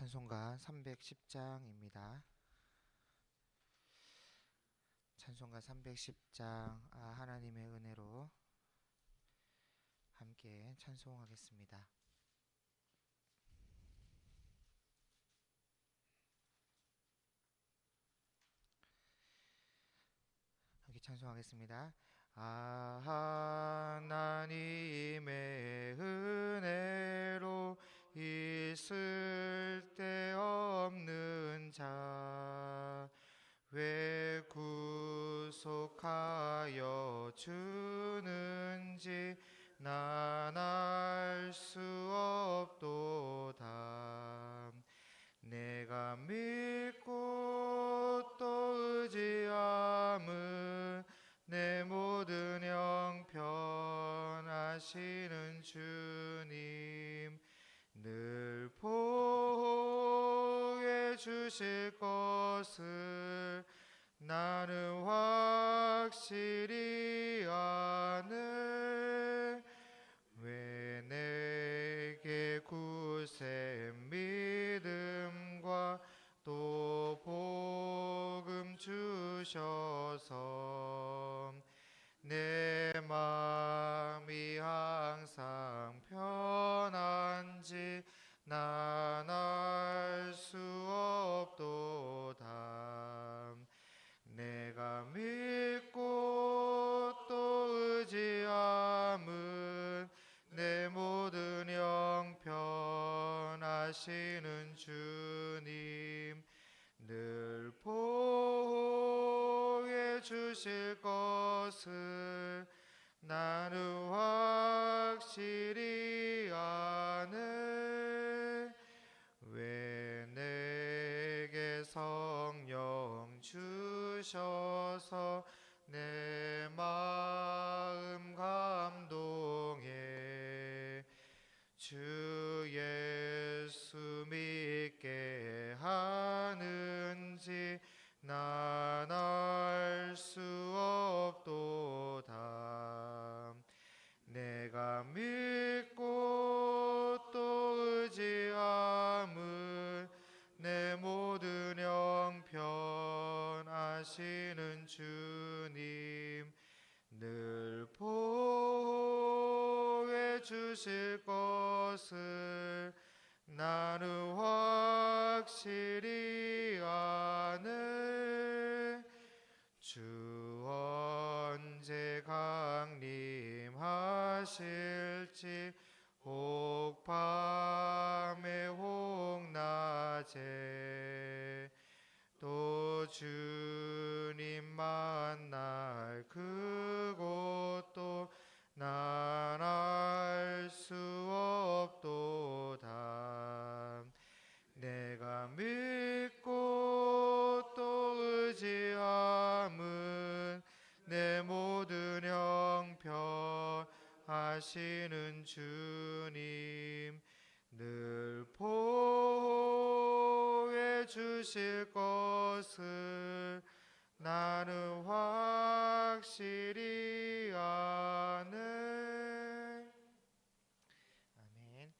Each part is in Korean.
찬송가 310장입니다. 찬송가 310장 아, 하나님의 은혜로 함께 찬송하겠습니다. 함께 찬송하겠습니다. 아 하나님의 은혜로 있을 데 없는 자 왜 구속하여 주는지 난 알 수 없도다. 내가 믿고 주실 것을 나는 확실히 아네 하시는 주님 늘 보호해 주실 것을 나는 확실히 주실 것을 나는 확실히 아네 주 언제 강림하실지 혹 밤에 혹 낮에 또주 하시는 주님 늘 보호해 주실 것을 나는 확실히 아네 아멘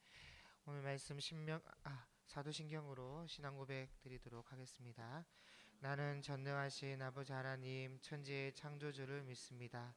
오늘 말씀 신명 아 사도신경으로 신앙 고백 드리도록 하겠습니다. 나는 전능하신 아버지 하나님 천지의 창조주를 믿습니다.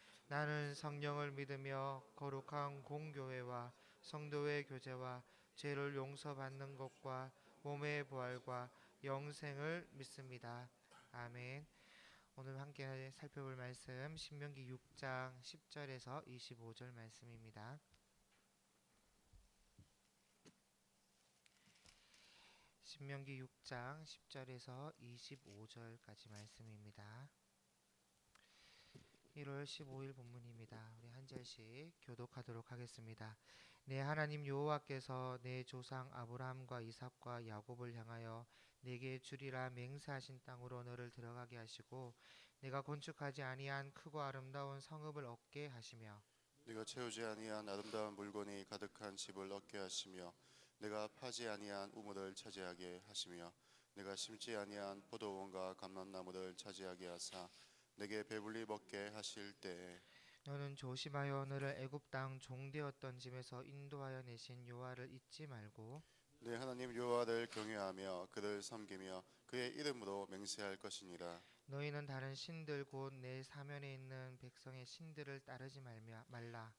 나는 성령을 믿으며 거룩한 공교회와 성도의 교제와 죄를 용서받는 것과 몸의 부활과 영생을 믿습니다. 아멘. 오늘 함께 살펴볼 말씀 신명기 6장 10절에서 25절 말씀입니다. 신명기 6장 10절에서 25절까지 말씀입니다. 1월 15일 본문입니다. 우리 한 절씩 교독하도록 하겠습니다. 내 하나님 여호와께서 내 조상 아브라함과 이삭과 야곱을 향하여 내게 주리라 맹세하신 땅으로 너를 들어가게 하시고 내가 건축하지 아니한 크고 아름다운 성읍을 얻게 하시며 네가 채우지 아니한 아름다운 물건이 가득한 집을 얻게 하시며 내가 파지 아니한 우물을 차지하게 하시며 내가 심지 아니한 포도원과 감람나무를 차지하게 하사 내게 배불리 먹게 하실 때에 너는 조심하여 너를 애굽 땅 종되었던 집에서 인도하여 내신 여호와를 잊지 말고 내 하나님 여호와를 경외하며 그를 섬기며 그의 이름으로 맹세할 것이니라. 너희는 다른 신들 곧 내 사면에 있는 백성의 신들을 따르지 말며 말라.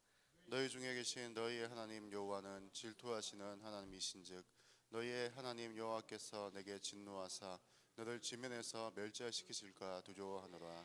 너희 중에 계신 너희의 하나님 여호와는 질투하시는 하나님이신즉 너희의 하나님 여호와께서 내게 진노하사 너를 지면에서 멸절시키실까 두려워하노라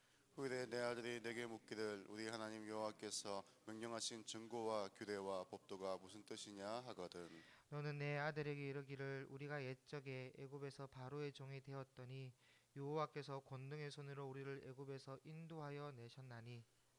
후일에 내 아들이 내게 묻기를 우리 하나님 여호와께서 명령하신 증거와 규례와 법도가 무슨 뜻이냐 하거든. 너는 내 아들에게 이르기를 우리가 옛적에 애굽에서 바로의 종이 되었더니 여호와께서 권능의 손으로 우리를 애굽에서 인도하여 내셨나니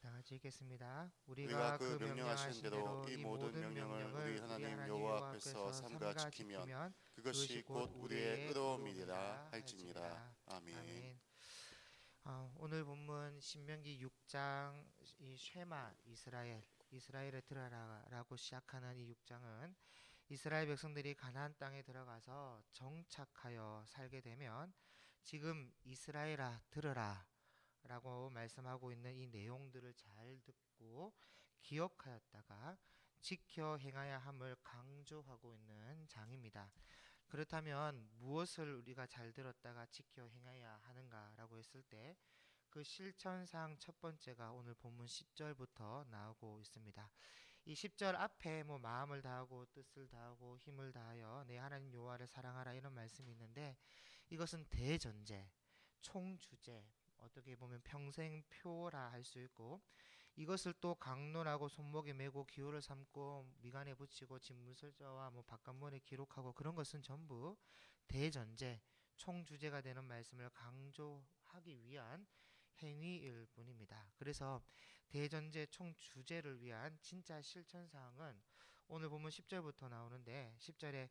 다 같이 읽겠습니다. 우리가 그 명령하신 대로 이 모든 명령을 우리 하나님 여호와 앞에서 삼가 지키면 그것이 곧 우리의 의로움이리라 할지니라. 아멘. 아멘. 어, 오늘 본문 신명기 6장 이 쉐마 이스라엘 이스라엘에 들어라라고 시작하는 이 6장은 이스라엘 백성들이 가나안 땅에 들어가서 정착하여 살게 되면 지금 이스라엘아 들어라 라고 말씀하고 있는 이 내용들을 잘 듣고 기억하였다가 지켜 행하야 함을 강조하고 있는 장입니다. 그렇다면 무엇을 우리가 잘 들었다가 지켜 행해야 하는가라고 했을 때 그 실천상 첫 번째가 오늘 본문 10절부터 나오고 있습니다. 이 10절 앞에 뭐 마음을 다하고 뜻을 다하고 힘을 다하여 내 하나님 여호와를 사랑하라 이런 말씀이 있는데 이것은 대전제, 총주제, 어떻게 보면 평생표라 할 수 있고 이것을 또 강론하고 손목에 메고 기호를 삼고 미간에 붙이고 진문설자와 뭐 바깥문에 기록하고 그런 것은 전부 대전제 총주제가 되는 말씀을 강조하기 위한 행위일 뿐입니다. 그래서 대전제 총주제를 위한 진짜 실천 사항은 오늘 보면 10절부터 나오는데 10절에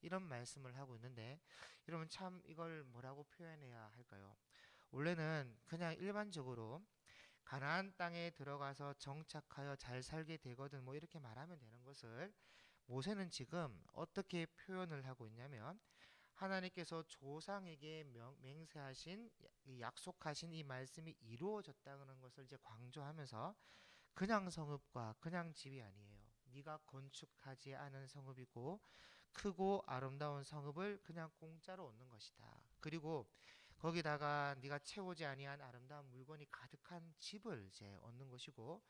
이런 말씀을 하고 있는데 여러분 참 이걸 뭐라고 표현해야 할까요? 원래는 그냥 일반적으로 가나안 땅에 들어가서 정착하여 잘 살게 되거든 뭐 이렇게 말하면 되는 것을 모세는 지금 어떻게 표현을 하고 있냐면 하나님께서 조상에게 명, 맹세하신 이 약속하신 이 말씀이 이루어졌다는 것을 이제 강조하면서 그냥 성읍과 그냥 집이 아니에요. 네가 건축하지 않은 성읍이고 크고 아름다운 성읍을 그냥 공짜로 얻는 것이다. 그리고 거기다가 네가 채우지 아니한 아름다운 물건이 가득한 집을 이제 얻는 것이고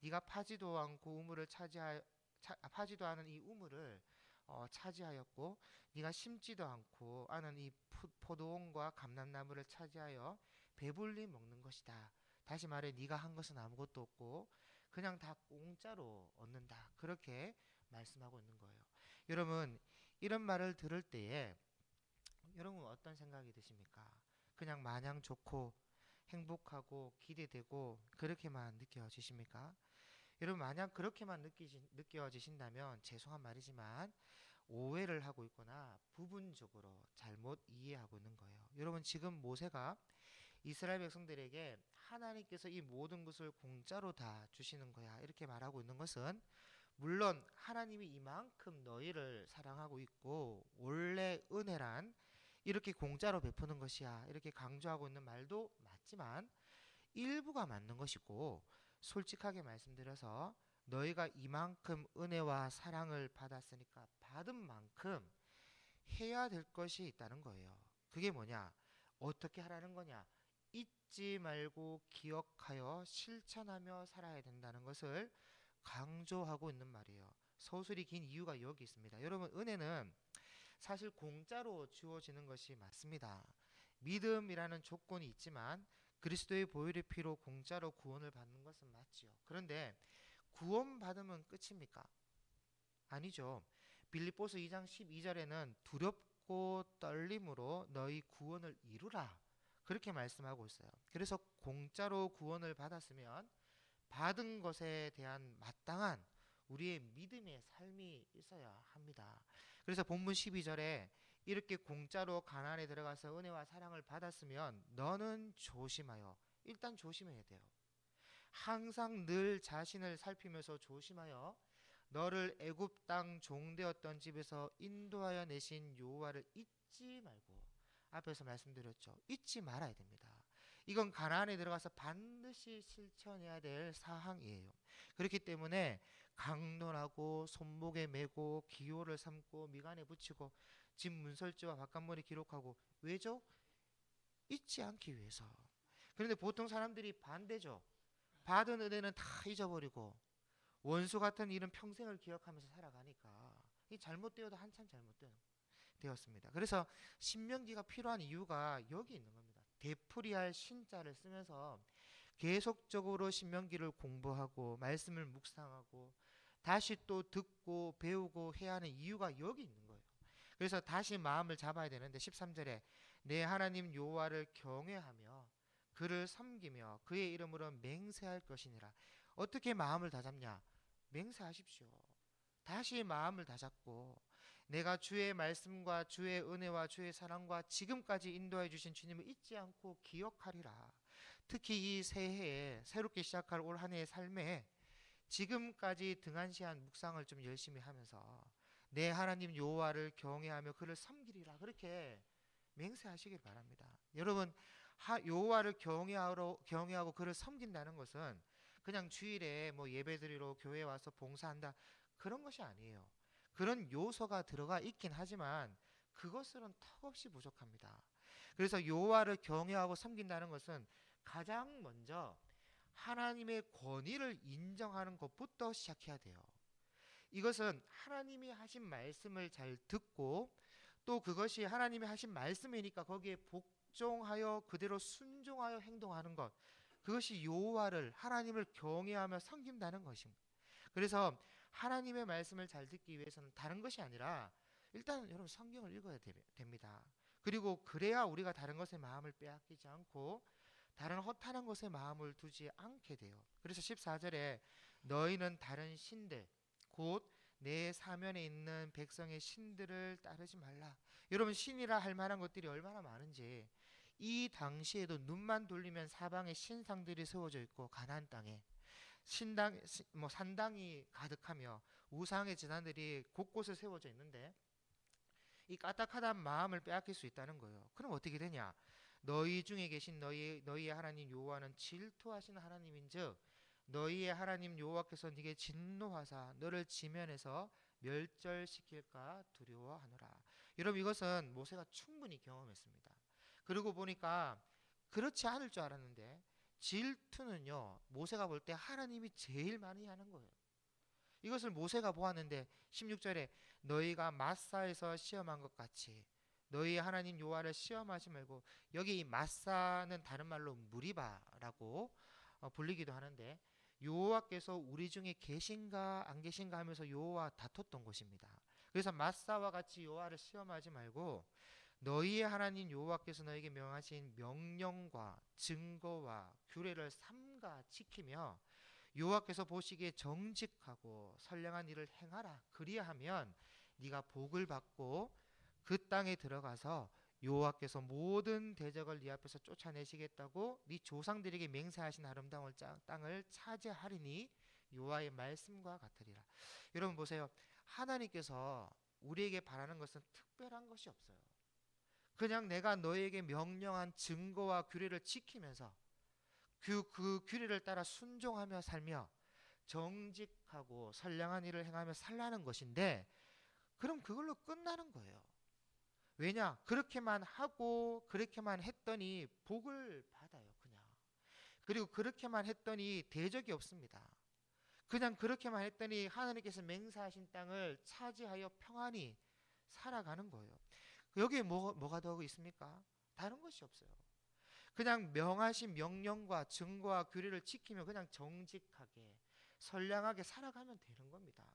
네가 파지도 않고 우물을 차지하 차, 아, 파지도 않은 이 우물을 어, 차지하였고 네가 심지도 않고 않은 이 포- 포도원과 감람나무를 차지하여 배불리 먹는 것이다. 다시 말해 네가 한 것은 아무것도 없고 그냥 다 공짜로 얻는다. 그렇게 말씀하고 있는 거예요. 여러분 이런 말을 들을 때에 여러분 어떤 생각이 드십니까? 그냥 마냥 좋고 행복하고 기대되고 그렇게만 느껴지십니까? 여러분 만약 그렇게만 느끼시, 느껴지신다면 죄송한 말이지만 오해를 하고 있거나 부분적으로 잘못 이해하고 있는 거예요. 여러분 지금 모세가 이스라엘 백성들에게 하나님께서 이 모든 것을 공짜로 다 주시는 거야 이렇게 말하고 있는 것은 물론 하나님이 이만큼 너희를 사랑하고 있고 원래 은혜란 이렇게 공짜로 베푸는 것이야 이렇게 강조하고 있는 말도 맞지만 일부가 맞는 것이고 솔직하게 말씀드려서 너희가 이만큼 은혜와 사랑을 받았으니까 받은 만큼 해야 될 것이 있다는 거예요. 그게 뭐냐? 어떻게 하라는 거냐? 잊지 말고 기억하여 실천하며 살아야 된다는 것을 강조하고 있는 말이에요. 서술이 긴 이유가 여기 있습니다. 여러분, 은혜는 사실 공짜로 주어지는 것이 맞습니다. 믿음이라는 조건이 있지만 그리스도의 보혈의 피로 공짜로 구원을 받는 것은 맞지요. 그런데 구원 받으면 끝입니까? 아니죠. 빌립보서 2장 12절에는 두렵고 떨림으로 너희 구원을 이루라. 그렇게 말씀하고 있어요. 그래서 공짜로 구원을 받았으면 받은 것에 대한 마땅한 우리의 믿음의 삶이 있어야 합니다. 그래서 본문 12절에 이렇게 공짜로 가난에 들어가서 은혜와 사랑을 받았으면 너는 조심하여 일단 조심해야 돼요. 항상 늘 자신을 살피면서 조심하여 너를 애굽 땅 종되었던 집에서 인도하여 내신 여호와를 잊지 말고 앞에서 말씀드렸죠. 잊지 말아야 됩니다. 이건 가나안에 들어가서 반드시 실천해야 될 사항이에요. 그렇기 때문에 강론하고 손목에 메고 기호를 삼고 미간에 붙이고 집 문설주와 바깥머리 기록하고 왜죠? 잊지 않기 위해서. 그런데 보통 사람들이 반대죠. 받은 은혜는 다 잊어버리고 원수 같은 일은 평생을 기억하면서 살아가니까 이 잘못되어도 한참 잘못되었습니다. 그래서 신명기가 필요한 이유가 여기 있는 겁니다. 되풀이할 신자를 쓰면서 계속적으로 신명기를 공부하고 말씀을 묵상하고 다시 또 듣고 배우고 해야 하는 이유가 여기 있는 거예요. 그래서 다시 마음을 잡아야 되는데 13절에 내 하나님 여호와를 경외하며 그를 섬기며 그의 이름으로 맹세할 것이니라. 어떻게 마음을 다잡냐? 맹세하십시오. 다시 마음을 다잡고 내가 주의 말씀과 주의 은혜와 주의 사랑과 지금까지 인도해 주신 주님을 잊지 않고 기억하리라. 특히 이 새해에 새롭게 시작할 올 한 해의 삶에 지금까지 등한시한 묵상을 좀 열심히 하면서 내 하나님 여호와를 경외하며 그를 섬기리라 그렇게 맹세하시길 바랍니다. 여러분 하, 여호와를 경외하러 경외하고 그를 섬긴다는 것은 그냥 주일에 뭐 예배드리러 교회 와서 봉사한다 그런 것이 아니에요. 그런 요소가 들어가 있긴 하지만 그것으로는 턱없이 부족합니다. 그래서 여호와를 경외하고 섬긴다는 것은 가장 먼저 하나님의 권위를 인정하는 것부터 시작해야 돼요. 이것은 하나님이 하신 말씀을 잘 듣고 또 그것이 하나님이 하신 말씀이니까 거기에 복종하여 그대로 순종하여 행동하는 것. 그것이 여호와를 하나님을 경외하며 섬긴다는 것입니다. 그래서 하나님의 말씀을 잘 듣기 위해서는 다른 것이 아니라 일단 여러분 성경을 읽어야 되, 됩니다. 그리고 그래야 우리가 다른 것에 마음을 빼앗기지 않고 다른 허탄한 것에 마음을 두지 않게 돼요. 그래서 14절에 너희는 다른 신들 곧 내 사면에 있는 백성의 신들을 따르지 말라. 여러분 신이라 할 만한 것들이 얼마나 많은지 이 당시에도 눈만 돌리면 사방에 신상들이 세워져 있고 가나안 땅에 신당 뭐 산당이 가득하며 우상의 재단들이 곳곳에 세워져 있는데 이 까딱하단 마음을 빼앗길 수 있다는 거예요. 그럼 어떻게 되냐? 너희 중에 계신 너희 너희의 하나님 여호와는 질투하시는 하나님인즉 너희의 하나님 여호와께서 네게 진노하사 너를 지면에서 멸절시킬까 두려워하노라. 여러분 이것은 모세가 충분히 경험했습니다. 그리고 보니까 그렇지 않을 줄 알았는데 질투는요 모세가 볼 때 하나님이 제일 많이 하는 거예요. 이것을 모세가 보았는데 16절에 너희가 마사에서 시험한 것 같이 너희 하나님 여호와를 시험하지 말고 여기 이 마사는 다른 말로 무리바라고 어, 불리기도 하는데 여호와께서 우리 중에 계신가 안 계신가 하면서 여호와 다퉜던 곳입니다. 그래서 마사와 같이 여호와를 시험하지 말고 너희의 하나님 여호와께서 너에게 명하신 명령과 증거와 규례를 삼가 지키며 여호와께서 보시기에 정직하고 선량한 일을 행하라 그리하면 네가 복을 받고 그 땅에 들어가서 여호와께서 모든 대적을 네 앞에서 쫓아내시겠다고 네 조상들에게 맹세하신 아름다운 짜- 땅을 차지하리니 여호와의 말씀과 같으리라. 여러분 보세요. 하나님께서 우리에게 바라는 것은 특별한 것이 없어요. 그냥 내가 너에게 명령한 증거와 규례를 지키면서 그, 그 규례를 따라 순종하며 살며 정직하고 선량한 일을 행하며 살라는 것인데 그럼 그걸로 끝나는 거예요. 왜냐? 그렇게만 하고 그렇게만 했더니 복을 받아요, 그냥. 그리고 그렇게만 했더니 대적이 없습니다. 그냥 그렇게만 했더니 하나님께서 맹세하신 땅을 차지하여 평안히 살아가는 거예요. 여기에 뭐, 뭐가 더 있습니까? 다른 것이 없어요. 그냥 명하신 명령과 증거와 규례를 지키며 그냥 정직하게 선량하게 살아가면 되는 겁니다.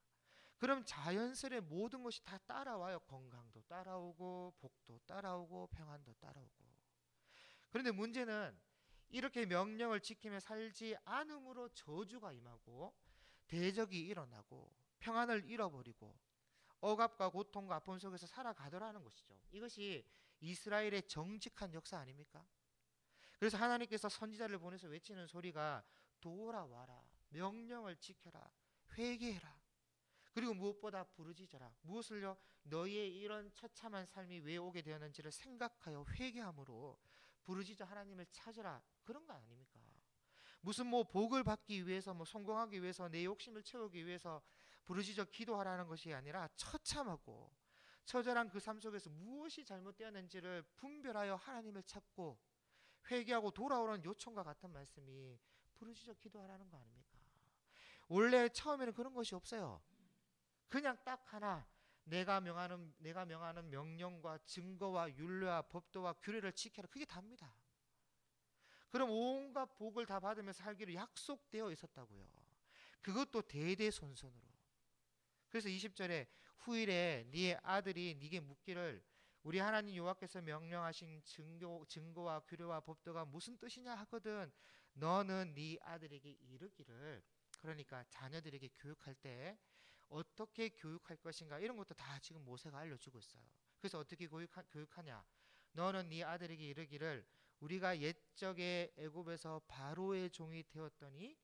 그럼 자연스레 모든 것이 다 따라와요. 건강도 따라오고 복도 따라오고 평안도 따라오고. 그런데 문제는 이렇게 명령을 지키며 살지 않음으로 저주가 임하고 대적이 일어나고 평안을 잃어버리고 억압과 고통과 아픔 속에서 살아가더라는 것이죠. 이것이 이스라엘의 정직한 역사 아닙니까? 그래서 하나님께서 선지자를 보내서 외치는 소리가 돌아와라. 명령을 지켜라. 회개해라. 그리고 무엇보다 부르짖어라. 무엇을요? 너희의 이런 처참한 삶이 왜 오게 되었는지를 생각하여 회개함으로 부르짖어 하나님을 찾으라. 그런 거 아닙니까? 무슨 뭐 복을 받기 위해서 뭐 성공하기 위해서 내 욕심을 채우기 위해서 부르짖어 기도하라는 것이 아니라 처참하고 처절한 그 삶 속에서 무엇이 잘못되었는지를 분별하여 하나님을 찾고 회개하고 돌아오라는 요청과 같은 말씀이 부르짖어 기도하라는 거 아닙니까? 원래 처음에는 그런 것이 없어요. 그냥 딱 하나 내가 명하는 내가 명하는 명령과 증거와 율례와 법도와 규례를 지켜라. 그게 답니다. 그럼 온갖 복을 다 받으면서 살기로 약속되어 있었다고요. 그것도 대대손손으로. 그래서 20절에 후일에 네 아들이 네게 묻기를 우리 하나님 여호와께서 명령하신 증거, 증거와 규례와 법도가 무슨 뜻이냐 하거든 너는 네 아들에게 이르기를 그러니까 자녀들에게 교육할 때 어떻게 교육할 것인가 이런 것도 다 지금 모세가 알려주고 있어요. 그래서 어떻게 교육하, 교육하냐? 너는 네 아들에게 이르기를 우리가 옛적에 애굽에서 바로의 종이 되었더니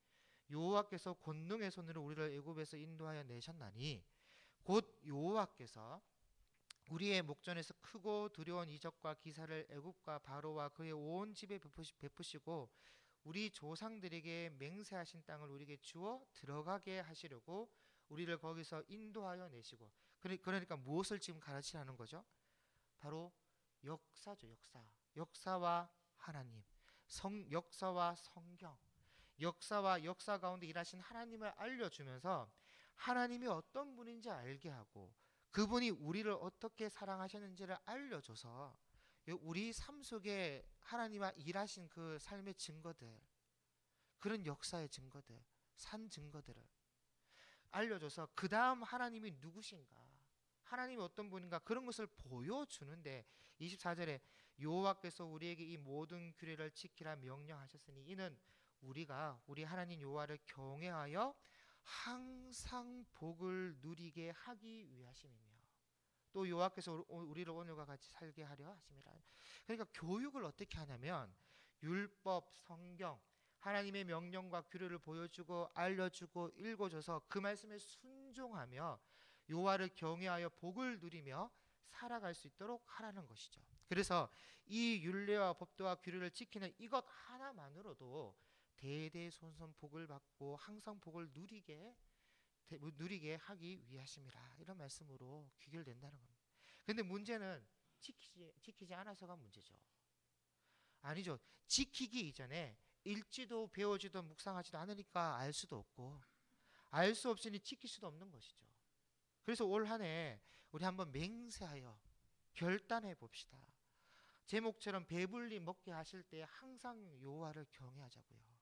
여호와께서 권능의 손으로 우리를 애굽에서 인도하여 내셨나니 곧 여호와께서 우리의 목전에서 크고 두려운 이적과 기사를 애굽과 바로와 그의 온 집에 베푸시, 베푸시고 우리 조상들에게 맹세하신 땅을 우리에게 주어 들어가게 하시려고 우리를 거기서 인도하여 내시고. 그러- 그러니까 무엇을 지금 가르치라는 거죠? 바로 역사죠 역사. 역사와 하나님. 성 역사와 성경 역사와 역사 가운데 일하신 하나님을 알려주면서 하나님이 어떤 분인지 알게 하고 그분이 우리를 어떻게 사랑하셨는지를 알려줘서 요- 우리 삶 속에 하나님과 일하신 그 삶의 증거들 그런 역사의 증거들 산 증거들을 알려줘서 그 다음 하나님이 누구신가 하나님이 어떤 분인가 그런 것을 보여주는데 24절에 여호와께서 우리에게 이 모든 규례를 지키라 명령하셨으니 이는 우리가 우리 하나님 여호와를 경외하여 항상 복을 누리게 하기 위하심이며 또 여호와께서 우- 우리를 오늘과 같이 살게 하려 하심이라. 그러니까 교육을 어떻게 하냐면 율법, 성경, 하나님의 명령과 규례를 보여주고 알려주고 읽어줘서 그 말씀에 순종하며 여호와를 경외하여 복을 누리며 살아갈 수 있도록 하라는 것이죠. 그래서 이 율례와 법도와 규례를 지키는 이것 하나만으로도 대대손손 복을 받고 항상 복을 누리게 대- 누리게 하기 위하심이라 이런 말씀으로 귀결된다는 겁니다. 근데 문제는 지키지 지키지 않아서가 문제죠. 아니죠. 지키기 이전에 읽지도 배우지도 묵상하지도 않으니까 알 수도 없고 알 수 없으니 지킬 수도 없는 것이죠. 그래서 올 한 해 우리 한번 맹세하여 결단해 봅시다. 제목처럼 배불리 먹게 하실 때 항상 여호와를 경외하자고요.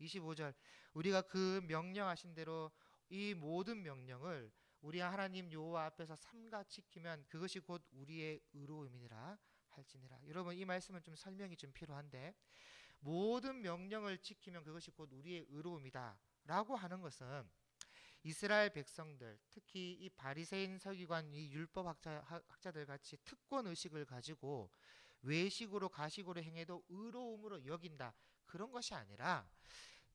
25절 우리가 그 명령하신 대로 이 모든 명령을 우리 하나님 여호와 앞에서 삼가 지키면 그것이 곧 우리의 의로움이니라 할지니라. 여러분 이 말씀은 좀 설명이 좀 필요한데 모든 명령을 지키면 그것이 곧 우리의 의로움이다라고 하는 것은 이스라엘 백성들 특히 이 바리새인 서기관 이 율법 학자, 학자들 같이 특권 의식을 가지고 외식으로 가식으로 행해도 의로움으로 여긴다 그런 것이 아니라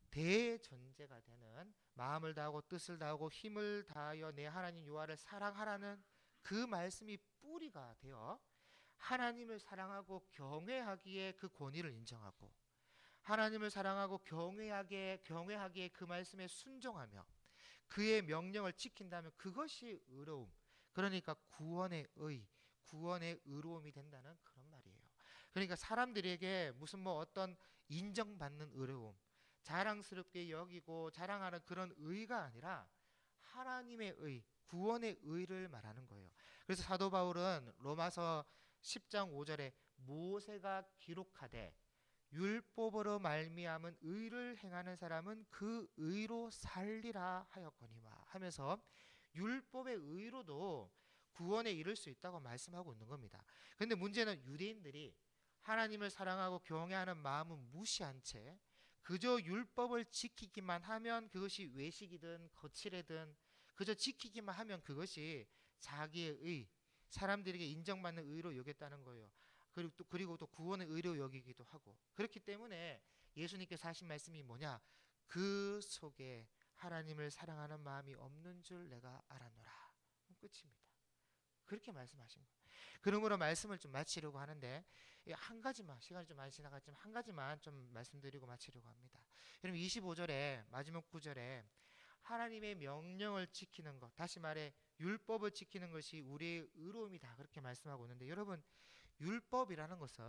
대전제가 되는 마음을 다하고 뜻을 다하고 힘을 다하여 내 하나님 여호와를 사랑하라는 그 말씀이 뿌리가 되어 하나님을 사랑하고 경외하기에 그 권위를 인정하고 하나님을 사랑하고 경외하게 경외하기에 그 말씀에 순종하며 그의 명령을 지킨다면 그것이 의로움 그러니까 구원의 의 구원의 의로움이 된다는 그런 말이에요. 그러니까 사람들에게 무슨 뭐 어떤 인정받는 의로움 자랑스럽게 여기고 자랑하는 그런 의가 아니라 하나님의 의, 구원의 의를 말하는 거예요. 그래서 사도 바울은 로마서 10장 5절에 모세가 기록하되 율법으로 말미암은 의를 행하는 사람은 그 의로 살리라 하였거니와 하면서 율법의 의로도 구원에 이를 수 있다고 말씀하고 있는 겁니다. 근데 문제는 유대인들이 하나님을 사랑하고 경외하는 마음은 무시한 채 그저 율법을 지키기만 하면 그것이 외식이든 거칠애든 그저 지키기만 하면 그것이 자기의 의, 사람들에게 인정받는 의로 여겼다는 거예요. 그리고 또 그리고 또 구원의 의로 여기기도 하고 그렇기 때문에 예수님께서 하신 말씀이 뭐냐? 그 속에 하나님을 사랑하는 마음이 없는 줄 내가 알아노라. 끝입니다. 그렇게 말씀하신 거예요. 그러므로 말씀을 좀 마치려고 하는데 이 한 가지만 시간이 좀 많이 지나갔지만 한 가지만 좀 말씀드리고 마치려고 합니다. 여러분 25절에 마지막 구절에 하나님의 명령을 지키는 것 다시 말해 율법을 지키는 것이 우리의 의로움이다 그렇게 말씀하고 있는데 여러분 율법이라는 것은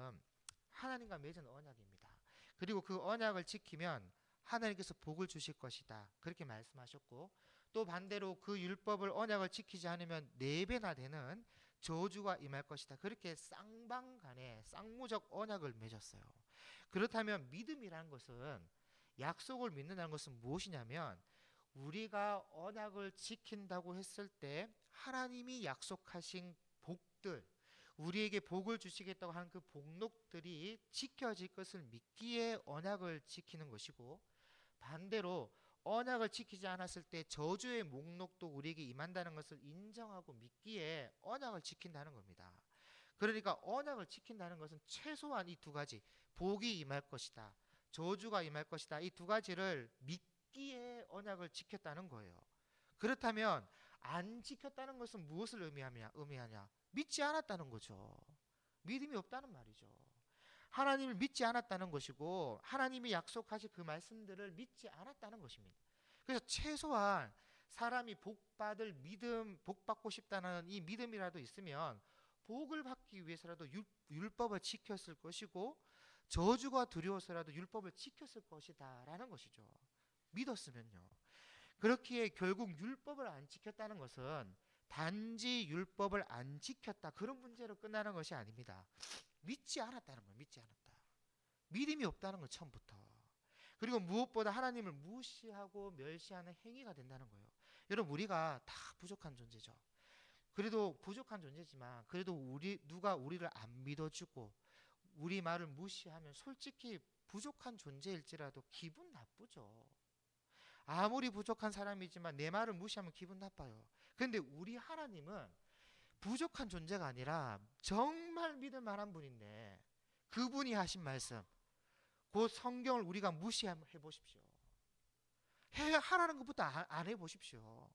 하나님과 맺은 언약입니다. 그리고 그 언약을 지키면 하나님께서 복을 주실 것이다 그렇게 말씀하셨고 또 반대로 그 율법을 언약을 지키지 않으면 네 배나 되는 저주가 임할 것이다. 그렇게 쌍방간에 쌍무적 언약을 맺었어요. 그렇다면 믿음이라는 것은 약속을 믿는다는 것은 무엇이냐면 우리가 언약을 지킨다고 했을 때 하나님이 약속하신 복들 우리에게 복을 주시겠다고 하는 그 복록들이 지켜질 것을 믿기에 언약을 지키는 것이고 반대로 언약을 지키지 않았을 때 저주의 목록도 우리에게 임한다는 것을 인정하고 믿기에 언약을 지킨다는 겁니다. 그러니까 언약을 지킨다는 것은 최소한 이 두 가지 복이 임할 것이다. 저주가 임할 것이다. 이 두 가지를 믿기에 언약을 지켰다는 거예요. 그렇다면 안 지켰다는 것은 무엇을 의미하냐? 의미하냐? 믿지 않았다는 거죠. 믿음이 없다는 말이죠. 하나님을 믿지 않았다는 것이고 하나님이 약속하신 그 말씀들을 믿지 않았다는 것입니다. 그래서 최소한 사람이 복 받을 믿음, 복 받고 싶다는 이 믿음이라도 있으면 복을 받기 위해서라도 율, 율법을 지켰을 것이고 저주가 두려워서라도 율법을 지켰을 것이다라는 것이죠. 믿었으면요. 그렇기에 결국 율법을 안 지켰다는 것은 단지 율법을 안 지켰다 그런 문제로 끝나는 것이 아닙니다. 믿지 않았다는 거예요. 믿지 않았다. 믿음이 없다는 건 처음부터. 그리고 무엇보다 하나님을 무시하고 멸시하는 행위가 된다는 거예요. 여러분 우리가 다 부족한 존재죠. 그래도 부족한 존재지만 그래도 우리 누가 우리를 안 믿어주고 우리 말을 무시하면 솔직히 부족한 존재일지라도 기분 나쁘죠. 아무리 부족한 사람이지만 내 말을 무시하면 기분 나빠요. 근데 우리 하나님은 부족한 존재가 아니라 정말 믿을 만한 분인데 그분이 하신 말씀 그 성경을 우리가 무시해 보십시오. 해 하라는 것부터 안, 안 해 보십시오.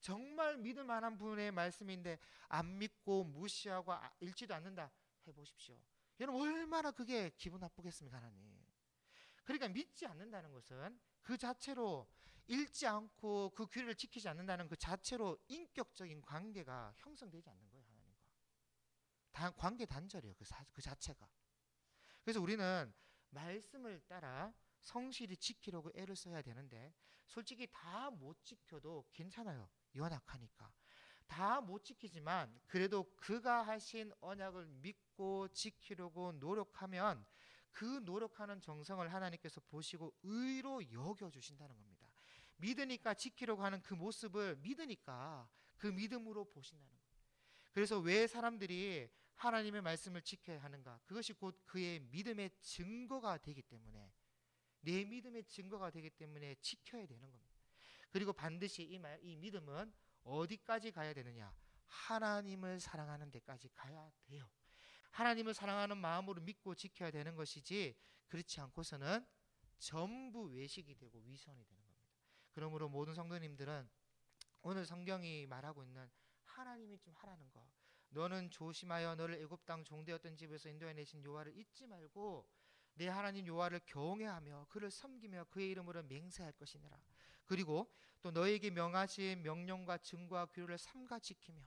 정말 믿을 만한 분의 말씀인데 안 믿고 무시하고 아- 읽지도 않는다 해 보십시오. 여러분 얼마나 그게 기분 나쁘겠습니까 하나님. 그러니까 믿지 않는다는 것은 그 자체로 읽지 않고 그 규례를 지키지 않는다는 그 자체로 인격적인 관계가 형성되지 않는 거예요 하나님과. 단 관계 단절이에요 그, 사, 그 자체가. 그래서 우리는 말씀을 따라 성실히 지키려고 애를 써야 되는데 솔직히 다 못 지켜도 괜찮아요 연약하니까. 다 못 지키지만 그래도 그가 하신 언약을 믿고 지키려고 노력하면 그 노력하는 정성을 하나님께서 보시고 의로 여겨 주신다는 겁니다. 믿으니까 지키려고 하는 그 모습을 믿으니까 그 믿음으로 보신다는 거예요. 그래서 왜 사람들이 하나님의 말씀을 지켜야 하는가? 그것이 곧 그의 믿음의 증거가 되기 때문에 내 믿음의 증거가 되기 때문에 지켜야 되는 겁니다. 그리고 반드시 이, 말, 이 믿음은 어디까지 가야 되느냐? 하나님을 사랑하는 데까지 가야 돼요. 하나님을 사랑하는 마음으로 믿고 지켜야 되는 것이지 그렇지 않고서는 전부 외식이 되고 위선이 되는. 그러므로 모든 성도님들은 오늘 성경이 말하고 있는 하나님이 좀 하라는 거. 너는 조심하여 너를 애굽 땅 종되었던 집에서 인도해 내신 여호와를 잊지 말고 내 하나님 여호와를 경외하며 그를 섬기며 그의 이름으로 맹세할 것이니라. 그리고 또 너에게 명하신 명령과 증거와 규례를 삼가 지키며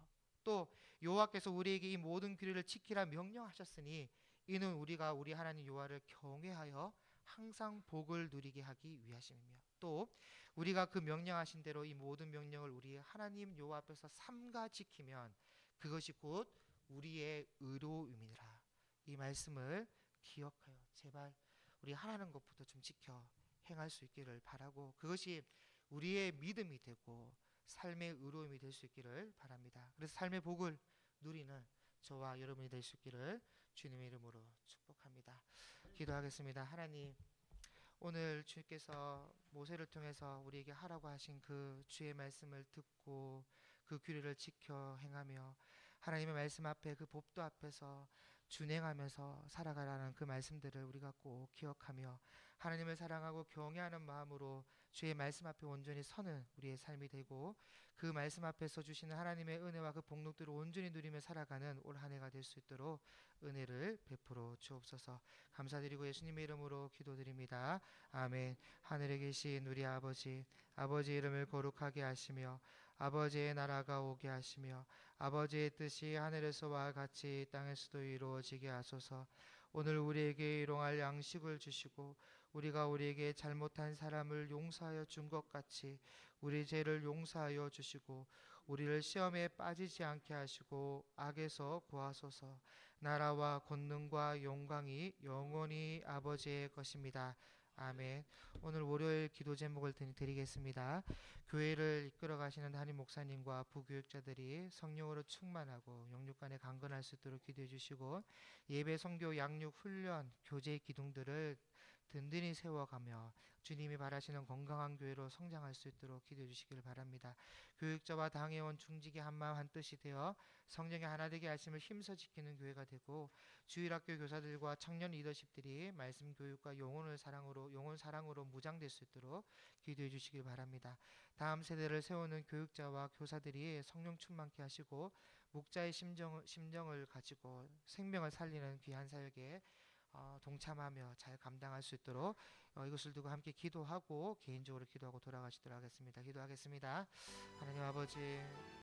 또 여호와께서 우리에게 이 모든 규례를 지키라 명령하셨으니 이는 우리가 우리 하나님 여호와를 경외하여 항상 복을 누리게 하기 위하심이며 또 우리가 그 명령하신 대로 이 모든 명령을 우리 하나님 여호와 앞에서 삼가 지키면 그것이 곧 우리의 의로움이니라. 이 말씀을 기억하여 제발 우리 하라는 것부터 좀 지켜 행할 수 있기를 바라고 그것이 우리의 믿음이 되고 삶의 의로움이 될 수 있기를 바랍니다. 그래서 삶의 복을 누리는 저와 여러분이 될 수 있기를 주님의 이름으로 축복합니다. 기도하겠습니다. 하나님 오늘 주께서 모세를 통해서 우리에게 하라고 하신 그 주의 말씀을 듣고 그 규례를 지켜 행하며 하나님의 말씀 앞에 그 법도 앞에서 준행하면서 살아가라는 그 말씀들을 우리가 꼭 기억하며 하나님을 사랑하고 경외하는 마음으로 주의 말씀 앞에 온전히 서는 우리의 삶이 되고 그 말씀 앞에서 주시는 하나님의 은혜와 그 복록들을 온전히 누리며 살아가는 올 한 해가 될 수 있도록 은혜를 베풀어 주옵소서 감사드리고 예수님의 이름으로 기도드립니다. 아멘. 하늘에 계신 우리 아버지, 아버지 이름을 거룩하게 하시며 아버지의 나라가 오게 하시며 아버지의 뜻이 하늘에서와 같이 땅에서도 이루어지게 하소서. 오늘 우리에게 일용할 양식을 주시고 우리가 우리에게 잘못한 사람을 용서하여 준 것 같이 우리 죄를 용서하여 주시고 우리를 시험에 빠지지 않게 하시고 악에서 구하소서. 나라와 권능과 영광이 영원히 아버지의 것입니다. 아멘. 오늘 월요일 기도 제목을 드리- 드리겠습니다. 교회를 이끌어 가시는 담임 목사님과 부교육자들이 성령으로 충만하고 영육 간에 강건할 수 있도록 기도해 주시고 예배 선교 양육 훈련 교제 기둥들을 든든히 세워가며 주님이 바라시는 건강한 교회로 성장할 수 있도록 기도해 주시기를 바랍니다. 교육자와 당회원 중직이 한마음 한뜻이 되어 성령의 하나 되게 하심을 힘써 지키는 교회가 되고 주일학교 교사들과 청년 리더십들이 말씀 교육과 영혼을 사랑으로 영혼 사랑으로 무장될 수 있도록 기도해 주시길 바랍니다. 다음 세대를 세우는 교육자와 교사들이 성령 충만케 하시고 목자의 심정 심정을 가지고 생명을 살리는 귀한 사역에 어, 동참하며 잘 감당할 수 있도록 어, 이것을 두고 함께 기도하고 개인적으로 기도하고 돌아가시도록 하겠습니다. 기도하겠습니다. 하나님 아버지